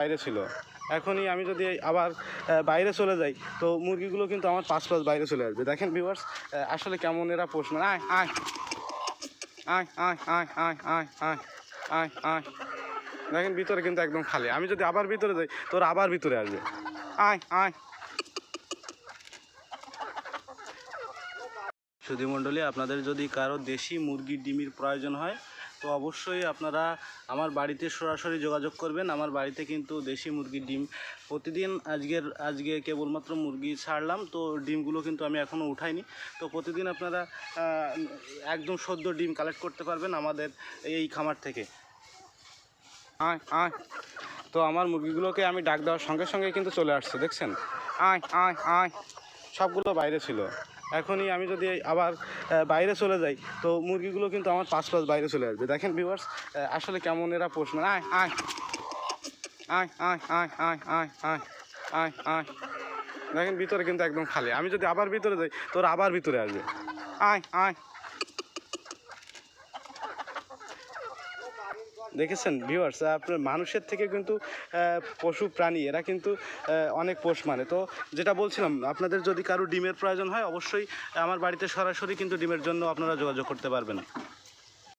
বাইরে ছিল। এখনই আমি যদি আবার বাইরে চলে যাই, তো মুরগিগুলো কিন্তু আমার পাঁচ পাঁচ বাইরে চলে আসবে। দেখেন ভিউয়ার্স আসলে কেমন এরা পোষ মানে আয় আয়। আয় আয় আয় আয় আয় আয় আয় আয়। দেখেন ভিতরে কিন্তু একদম খালি। আমি যদি আবার ভিতরে যাই, তোর আবার ভিতরে আসবে। আয় আয়। সুধী মণ্ডলী আপনাদের যদি কারও দেশি মুরগির ডিমের প্রয়োজন হয়, তো অবশ্যই আপনারা আমার বাড়িতে সরাসরি যোগাযোগ করবেন। আমার বাড়িতে কিন্তু দেশি মুরগির ডিম প্রতিদিন আজকের, আজকে কেবলমাত্র মুরগি ছাড়লাম, তো ডিমগুলো কিন্তু আমি এখনও উঠাইনি। তো প্রতিদিন আপনারা একদম সদ্য ডিম কালেক্ট করতে পারবেন আমাদের এই খামার থেকে। আয় আয়। তো আমার মুরগিগুলোকে আমি ডাক দেওয়ার সঙ্গে সঙ্গে কিন্তু চলে আসছে, দেখছেন? আয় আয় আয়। সবগুলো বাইরে ছিল। এখনই আমি যদি আবার বাইরে চলে যাই, তো মুরগিগুলো কিন্তু আমার পাঁচ পাঁচ বাইরে চলে আসবে। দেখেন ভিউয়ার্স আসলে কেমন এরা পোষ মানে আয় আয়। আয় আয় আয় আয় আয় আয় আয় আয়। দেখেন ভিতরে কিন্তু একদম খালি। আমি যদি আবার ভিতরে যাই, তোর আবার ভিতরে আসবে। আয় আয়। দেখেছেন ভিউয়ার্স আপনার মানুষের থেকে কিন্তু পশু প্রাণী, এরা কিন্তু অনেক পোষ মানে। তো যেটা বলছিলাম, আপনাদের যদি কারও ডিমের প্রয়োজন হয়, অবশ্যই আমার বাড়িতে সরাসরি কিন্তু ডিমের জন্য আপনারা যোগাযোগ করতে পারবেন।